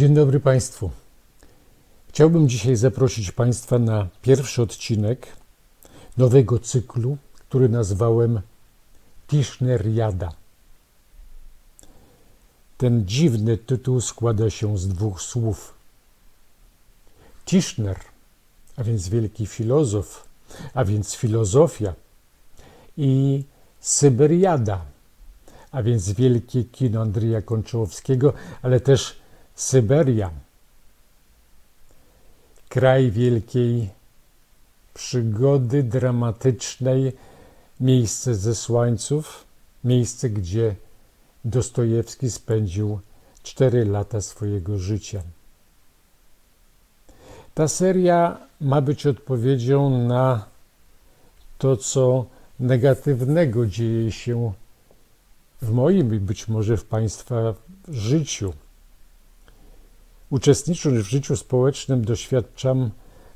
Dzień dobry Państwu. Chciałbym dzisiaj zaprosić Państwa na pierwszy odcinek nowego cyklu, który nazwałem Tischneriada. Ten dziwny tytuł składa się z dwóch słów. Tischner, a więc wielki filozof, a więc filozofia, i Syberiada, a więc wielkie kino Andrzeja Kończałowskiego, ale też Syberia, kraj wielkiej przygody dramatycznej, miejsce zesłańców, miejsce, gdzie Dostojewski spędził cztery lata swojego życia. Ta seria ma być odpowiedzią na to, co negatywnego dzieje się w moim i być może w Państwa życiu. Uczestnicząc w życiu społecznym, doświadczam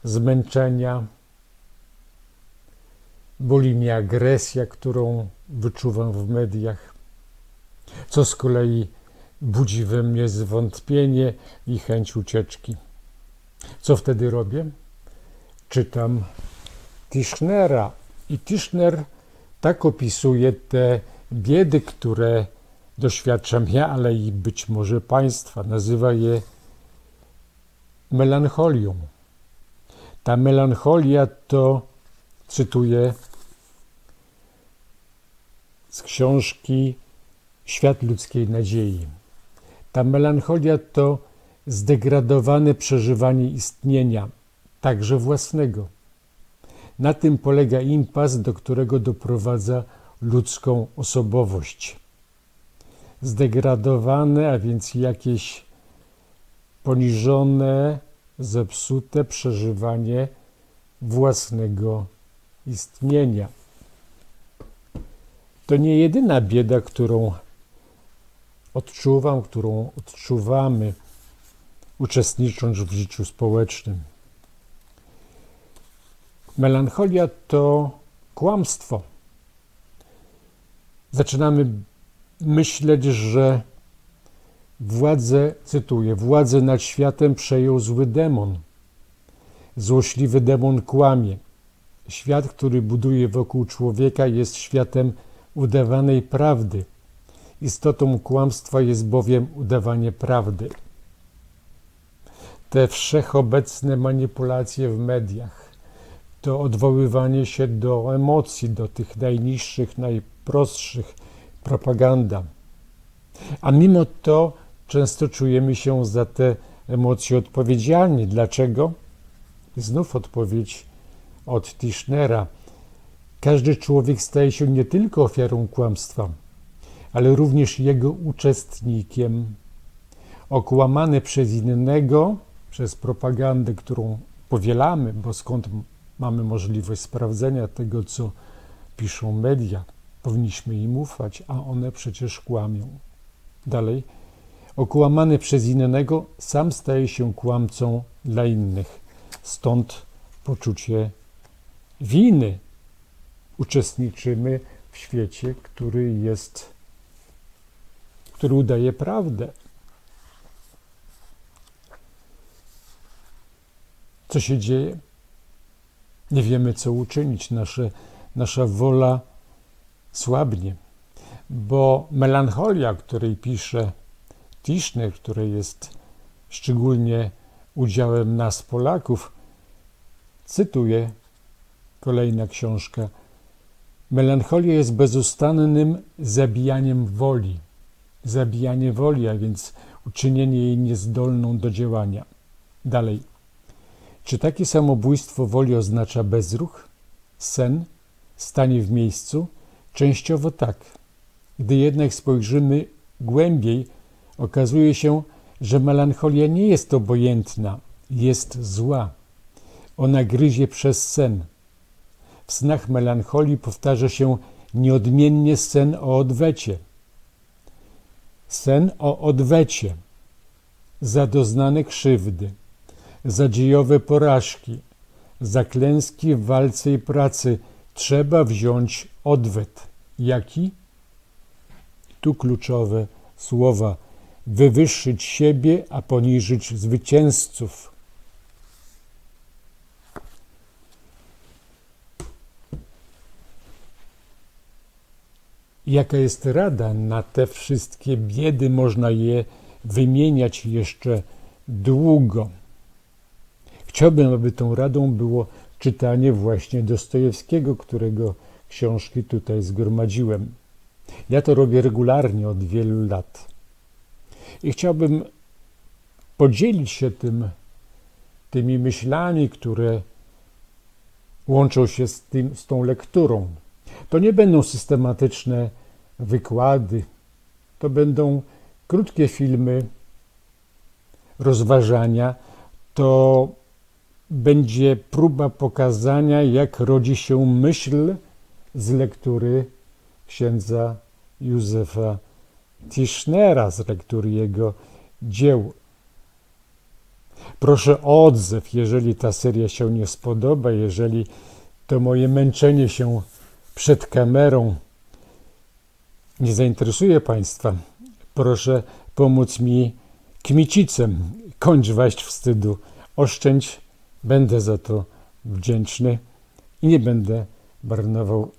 zmęczenia, boli mnie agresja, którą wyczuwam w mediach, co z kolei budzi we mnie zwątpienie i chęć ucieczki. Co wtedy robię? Czytam Tischnera i Tischner tak opisuje te biedy, które doświadczam ja, ale i być może Państwa. Nazywa je melancholią. Ta melancholia to, cytuję z książki Świat ludzkiej nadziei. Ta melancholia to zdegradowane przeżywanie istnienia, także własnego. Na tym polega impas, do którego doprowadza ludzką osobowość. Zdegradowane, a więc jakieś poniżone, zepsute przeżywanie własnego istnienia. To nie jedyna bieda, którą odczuwam, którą odczuwamy, uczestnicząc w życiu społecznym. Melancholia to kłamstwo. Zaczynamy myśleć, że władzę, cytuję, władzę nad światem przejął zły demon. Złośliwy demon kłamie. Świat, który buduje wokół człowieka, jest światem udawanej prawdy. Istotą kłamstwa jest bowiem udawanie prawdy. Te wszechobecne manipulacje w mediach, to odwoływanie się do emocji, do tych najniższych, najprostszych, propaganda. A mimo to często czujemy się za te emocje odpowiedzialni. Dlaczego? Znów odpowiedź od Tischnera. Każdy człowiek staje się nie tylko ofiarą kłamstwa, ale również jego uczestnikiem. Okłamany przez innego, przez propagandę, którą powielamy, bo skąd mamy możliwość sprawdzenia tego, co piszą media, powinniśmy im ufać, a one przecież kłamią. Dalej, okłamany przez innego, sam staje się kłamcą dla innych. Stąd poczucie winy. Uczestniczymy w świecie, który jest, który udaje prawdę. Co się dzieje? Nie wiemy, co uczynić. Nasze, nasza wola słabnie, bo melancholia, której pisze Tischner, której jest szczególnie udziałem nas, Polaków, cytuję kolejna książka. Melancholia jest bezustannym zabijaniem woli. Zabijanie woli, a więc uczynienie jej niezdolną do działania. Dalej. Czy takie samobójstwo woli oznacza bezruch, sen, stanie w miejscu? Częściowo tak. Gdy jednak spojrzymy głębiej, okazuje się, że melancholia nie jest obojętna, jest zła. Ona gryzie przez sen. W snach melancholii powtarza się nieodmiennie sen o odwecie. Sen o odwecie za doznane krzywdy, za dziejowe porażki, za klęski w walce i pracy trzeba wziąć odwet. Jaki? Tu kluczowe słowa wywyższyć siebie, a poniżyć zwycięzców. Jaka jest rada na te wszystkie biedy? Można je wymieniać jeszcze długo. Chciałbym, aby tą radą było czytanie właśnie Dostojewskiego, którego książki tutaj zgromadziłem. Ja to robię regularnie od wielu lat. I chciałbym podzielić się tym, tymi myślami, które łączą się z, tym, z tą lekturą. To nie będą systematyczne wykłady, to będą krótkie filmy, rozważania, to będzie próba pokazania, jak rodzi się myśl z lektury księdza Józefa Tischnera, z lektury jego dzieł. Proszę o odzew, jeżeli ta seria się nie spodoba, jeżeli to moje męczenie się przed kamerą nie zainteresuje Państwa. Proszę pomóc mi kmicicem. Kończ waść wstydu. Oszczędź. Będę za to wdzięczny i nie będę marnował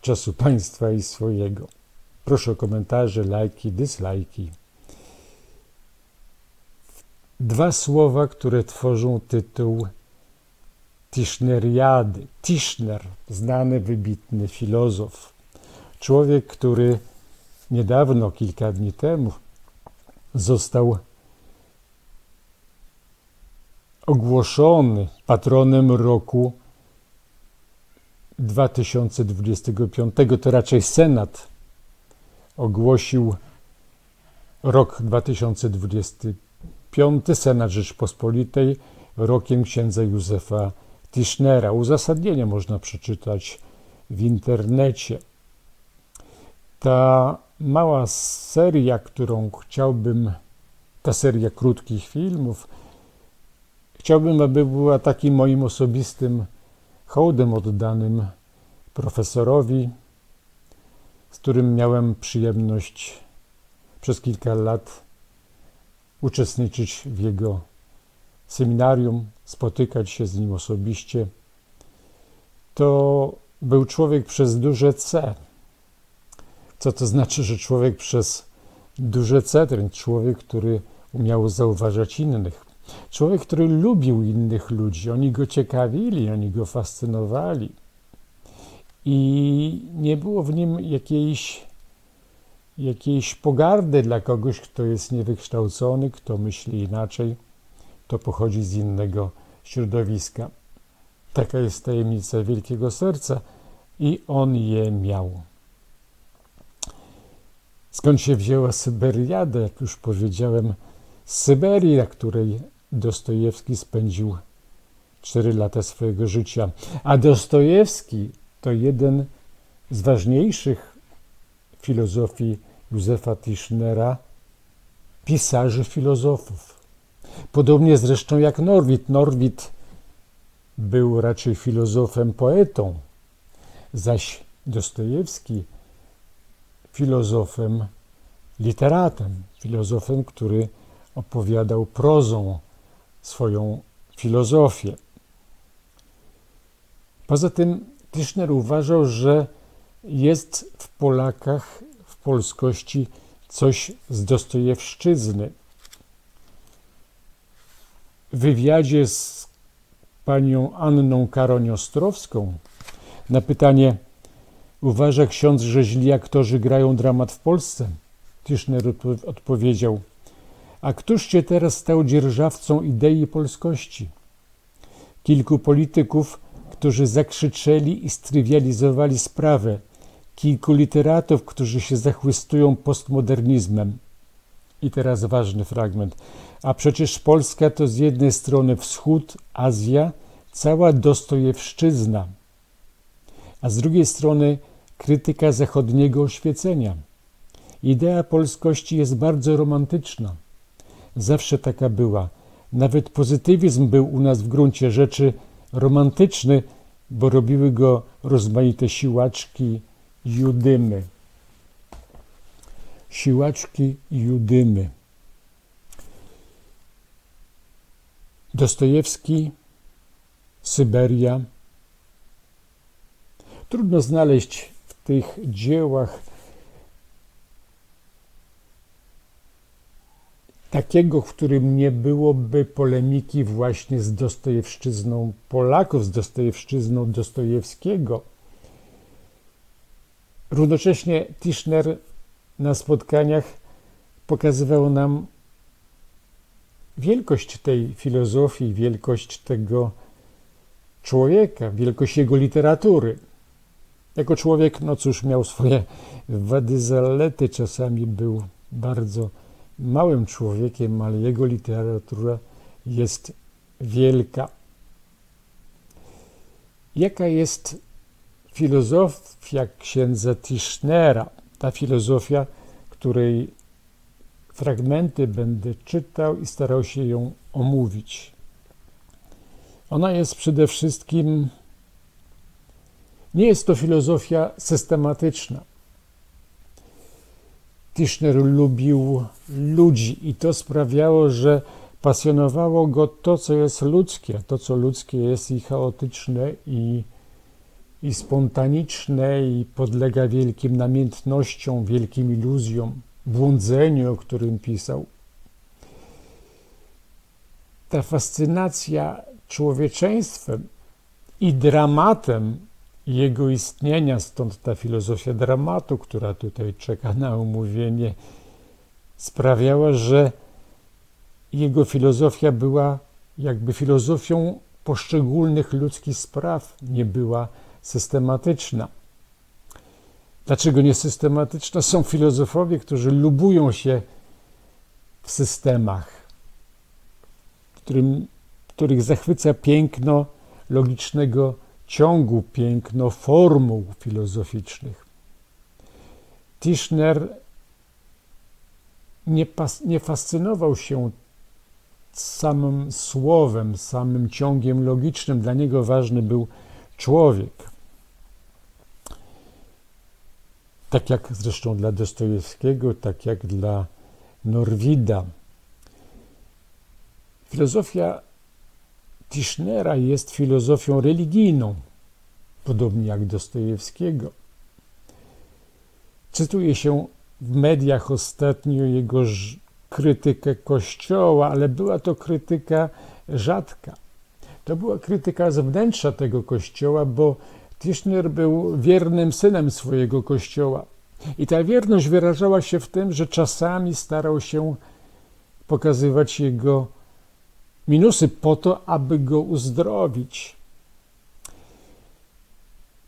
czasu Państwa i swojego. Proszę o komentarze, lajki, dyslajki. Dwa słowa, które tworzą tytuł Tischneriady. Tischner, znany, wybitny filozof. Człowiek, który niedawno, kilka dni temu, został ogłoszony patronem roku 2025. To raczej Senat ogłosił rok 2025, Senat Rzeczpospolitej, rokiem księdza Józefa Tischnera. Uzasadnienie można przeczytać w internecie. Ta mała seria, którą chciałbym, ta seria krótkich filmów, chciałbym, aby była takim moim osobistym hołdem oddanym profesorowi, z którym miałem przyjemność przez kilka lat uczestniczyć w jego seminarium, spotykać się z nim osobiście. To był człowiek przez duże C. Co to znaczy, że człowiek przez duże C, ten człowiek, który umiał zauważać innych. Człowiek, który lubił innych ludzi, oni go ciekawili, oni go fascynowali. I nie było w nim jakiejś, jakiejś pogardy dla kogoś, kto jest niewykształcony, kto myśli inaczej, to pochodzi z innego środowiska. Taka jest tajemnica wielkiego serca i on je miał. Skąd się wzięła Syberiada, jak już powiedziałem, z Syberii, na której Dostojewski spędził 4 lata swojego życia. A Dostojewski to jeden z ważniejszych filozofii Józefa Tischnera, pisarzy filozofów. Podobnie zresztą jak Norwid. Norwid był raczej filozofem, poetą, zaś Dostojewski filozofem, literatem, filozofem, który opowiadał prozą swoją filozofię. Poza tym Tischner uważał, że jest w Polakach, w polskości coś z Dostojewszczyzny. W wywiadzie z panią Anną Karoniostrowską na pytanie uważa ksiądz, że źli aktorzy grają dramat w Polsce? Tischner odpowiedział a któż cię teraz stał dzierżawcą idei polskości? Kilku polityków którzy zakrzyczeli i strywializowali sprawę, kilku literatów, którzy się zachwystują postmodernizmem. I teraz ważny fragment. A przecież Polska to z jednej strony wschód, Azja, cała Dostojewszczyzna, a z drugiej strony krytyka zachodniego oświecenia. Idea polskości jest bardzo romantyczna. Zawsze taka była. Nawet pozytywizm był u nas w gruncie rzeczy romantyczny, bo robiły go rozmaite siłaczki Judymy. Siłaczki Judymy. Dostojewski, Syberia. Trudno znaleźć w tych dziełach takiego, w którym nie byłoby polemiki właśnie z Dostojewszczyzną Polaków, z Dostojewszczyzną Dostojewskiego. Równocześnie Tischner na spotkaniach pokazywał nam wielkość tej filozofii, wielkość tego człowieka, wielkość jego literatury. Jako człowiek, no cóż, miał swoje wady, zalety, czasami był bardzo małym człowiekiem, ale jego literatura jest wielka. Jaka jest filozofia księdza Tischnera? Ta filozofia, której fragmenty będę czytał i starał się ją omówić. Ona jest przede wszystkim, nie jest to filozofia systematyczna. Tischner lubił ludzi i to sprawiało, że pasjonowało go to, co jest ludzkie. To, co ludzkie jest i chaotyczne, i, i spontaniczne, i podlega wielkim namiętnościom, wielkim iluzjom, błądzeniu, o którym pisał. Ta fascynacja człowieczeństwem i dramatem jego istnienia, stąd ta filozofia dramatu, która tutaj czeka na omówienie, sprawiała, że jego filozofia była jakby filozofią poszczególnych ludzkich spraw, nie była systematyczna. Dlaczego nie systematyczna? Są filozofowie, którzy lubują się w systemach, którym, których zachwyca piękno logicznego ciągu, piękno formuł filozoficznych. Tischner nie, pas, nie fascynował się samym słowem, samym ciągiem logicznym. Dla niego ważny był człowiek. Tak jak zresztą dla Dostojewskiego, tak jak dla Norwida. Filozofia Tischnera jest filozofią religijną, podobnie jak Dostojewskiego. Cytuje się w mediach ostatnio jego krytykę Kościoła, ale była to krytyka rzadka. To była krytyka z wnętrza tego Kościoła, bo Tischner był wiernym synem swojego Kościoła. I ta wierność wyrażała się w tym, że czasami starał się pokazywać jego minusy po to, aby go uzdrowić.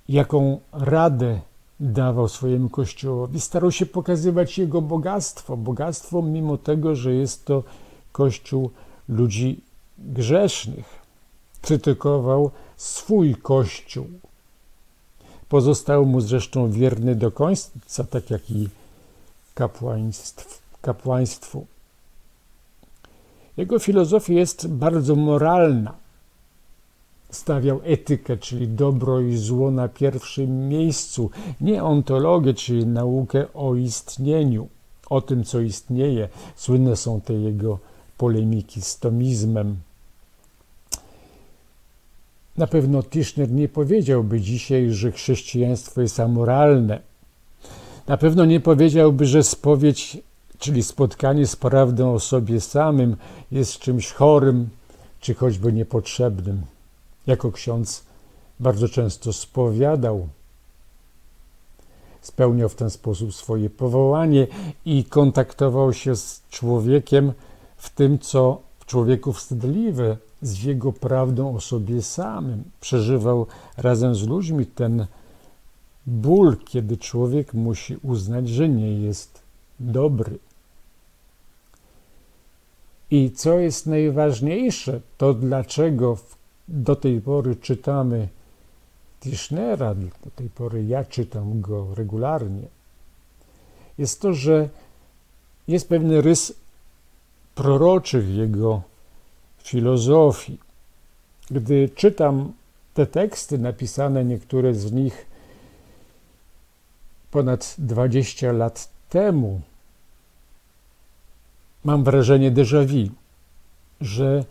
Jaką radę dawał swojemu kościołowi? Starał się pokazywać jego bogactwo. Bogactwo, mimo tego, że jest to kościół ludzi grzesznych. Krytykował swój kościół. Pozostał mu zresztą wierny do końca, tak jak i kapłaństw, kapłaństwu. Jego filozofia jest bardzo moralna. Stawiał etykę, czyli dobro i zło na pierwszym miejscu, nie ontologię, czyli naukę o istnieniu, o tym, co istnieje. Słynne są te jego polemiki z tomizmem. Na pewno Tischner nie powiedziałby dzisiaj, że chrześcijaństwo jest amoralne. Na pewno nie powiedziałby, że spowiedź czyli spotkanie z prawdą o sobie samym jest czymś chorym czy choćby niepotrzebnym. Jako ksiądz bardzo często spowiadał, spełniał w ten sposób swoje powołanie i kontaktował się z człowiekiem w tym, co w człowieku wstydliwe, z jego prawdą o sobie samym. Przeżywał razem z ludźmi ten ból, kiedy człowiek musi uznać, że nie jest dobry. I co jest najważniejsze, to dlaczego do tej pory czytamy Tischnera, do tej pory ja czytam go regularnie, jest to, że jest pewien rys proroczy w jego filozofii. Gdy czytam te teksty napisane, niektóre z nich ponad 20 lat temu, mam wrażenie déjà vu, że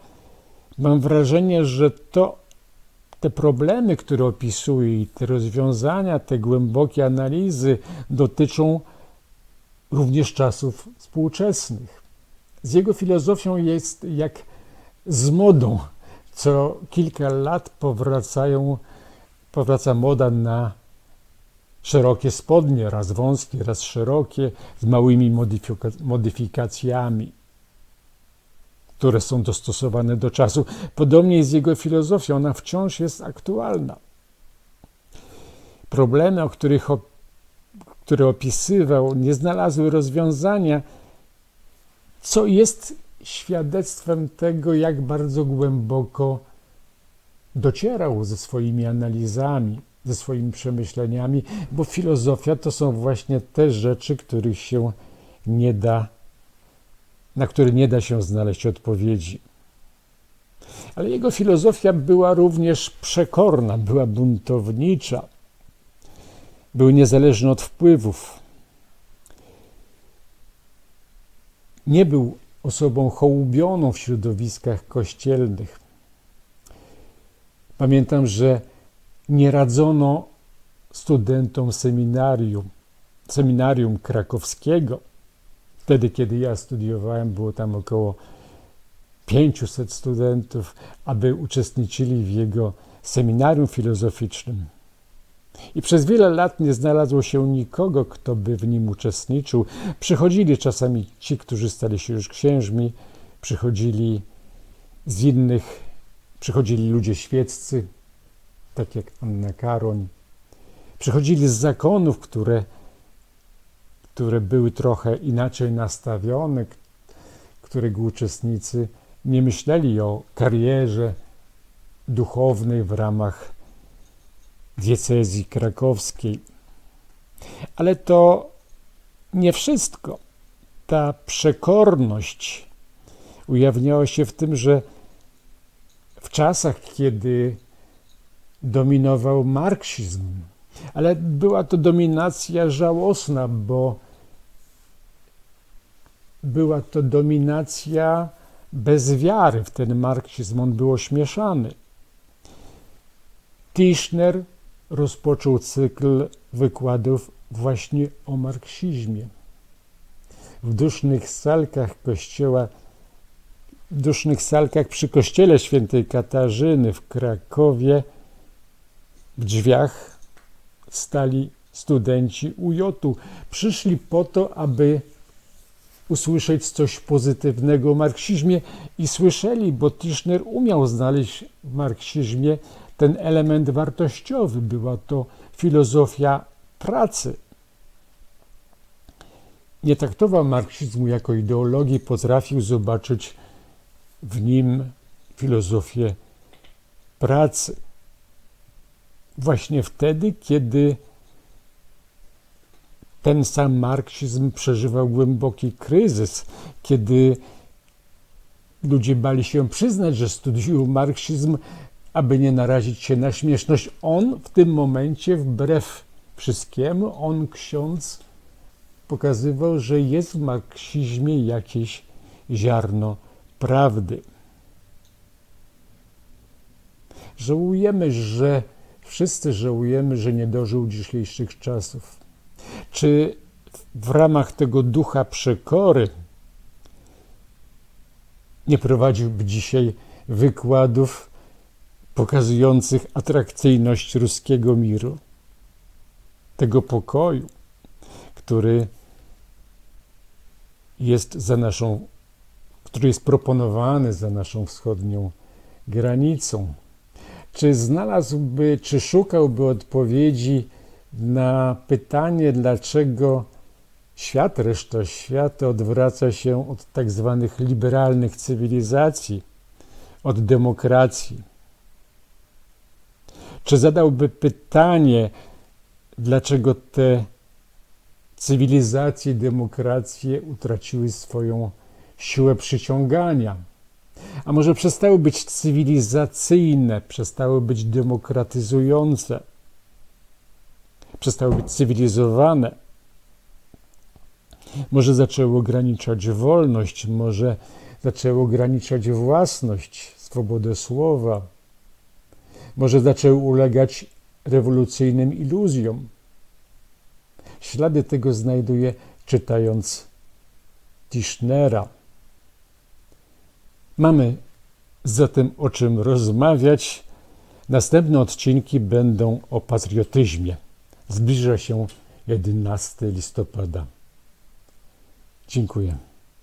Mam wrażenie, że to te problemy, które opisuje i te rozwiązania, te głębokie analizy dotyczą również czasów współczesnych. Z jego filozofią jest jak z modą. Co kilka lat powracają, powraca moda na szerokie spodnie, raz wąskie, raz szerokie, z małymi modyfika- modyfikacjami, które są dostosowane do czasu. Podobnie jest z jego filozofią, ona wciąż jest aktualna. Problemy, o których które opisywał, nie znalazły rozwiązania, co jest świadectwem tego, jak bardzo głęboko docierał ze swoimi analizami, ze swoimi przemyśleniami, bo filozofia to są właśnie te rzeczy, których się nie da, na które nie da się znaleźć odpowiedzi. Ale jego filozofia była również przekorna, była buntownicza, był niezależny od wpływów. Nie był osobą hołubioną w środowiskach kościelnych. Pamiętam, że nie radzono studentom seminarium, seminarium krakowskiego. Wtedy, kiedy ja studiowałem, było tam około 500 studentów, aby uczestniczyli w jego seminarium filozoficznym. I przez wiele lat nie znalazło się nikogo, kto by w nim uczestniczył. Przychodzili czasami ci, którzy stali się już księżmi, przychodzili z innych, przychodzili ludzie świeccy, tak jak Anna Karoń, przychodzili z zakonów, które, które były trochę inaczej nastawione, którego uczestnicy nie myśleli o karierze duchownej w ramach diecezji krakowskiej. Ale to nie wszystko. Ta przekorność ujawniała się w tym, że w czasach, kiedy dominował marksizm, ale była to dominacja żałosna, bo była to dominacja bez wiary w ten marksizm, on był ośmieszany. Tischner rozpoczął cykl wykładów właśnie o marksizmie. W dusznych salkach kościoła, w dusznych salkach przy kościele świętej Katarzyny w Krakowie w drzwiach stali studenci UJ-u. Przyszli po to, aby usłyszeć coś pozytywnego o marksizmie i słyszeli, bo Tischner umiał znaleźć w marksizmie ten element wartościowy, była to filozofia pracy. Nie traktował marksizmu jako ideologii, potrafił zobaczyć w nim filozofię pracy. Właśnie wtedy, kiedy ten sam marksizm przeżywał głęboki kryzys, kiedy ludzie bali się przyznać, że studiują marksizm, aby nie narazić się na śmieszność. On w tym momencie, wbrew wszystkiemu, on ksiądz pokazywał, że jest w marksizmie jakieś ziarno prawdy. Żałujemy, że wszyscy żałujemy, że nie dożył dzisiejszych czasów. Czy w ramach tego ducha przekory nie prowadziłby dzisiaj wykładów pokazujących atrakcyjność ruskiego miru, tego pokoju, który jest za naszą, który jest proponowany za naszą wschodnią granicą. Czy znalazłby, czy szukałby odpowiedzi na pytanie, dlaczego świat, reszta świata odwraca się od tak zwanych liberalnych cywilizacji, od demokracji? Czy zadałby pytanie, dlaczego te cywilizacje, demokracje utraciły swoją siłę przyciągania? A może przestały być cywilizacyjne, przestały być demokratyzujące, przestały być cywilizowane? Może zaczęły ograniczać wolność, może zaczęły ograniczać własność, swobodę słowa. Może zaczął ulegać rewolucyjnym iluzjom. Ślady tego znajduję czytając Tischnera. Mamy zatem o czym rozmawiać. Następne odcinki będą o patriotyzmie. Zbliża się 11 listopada. Dziękuję.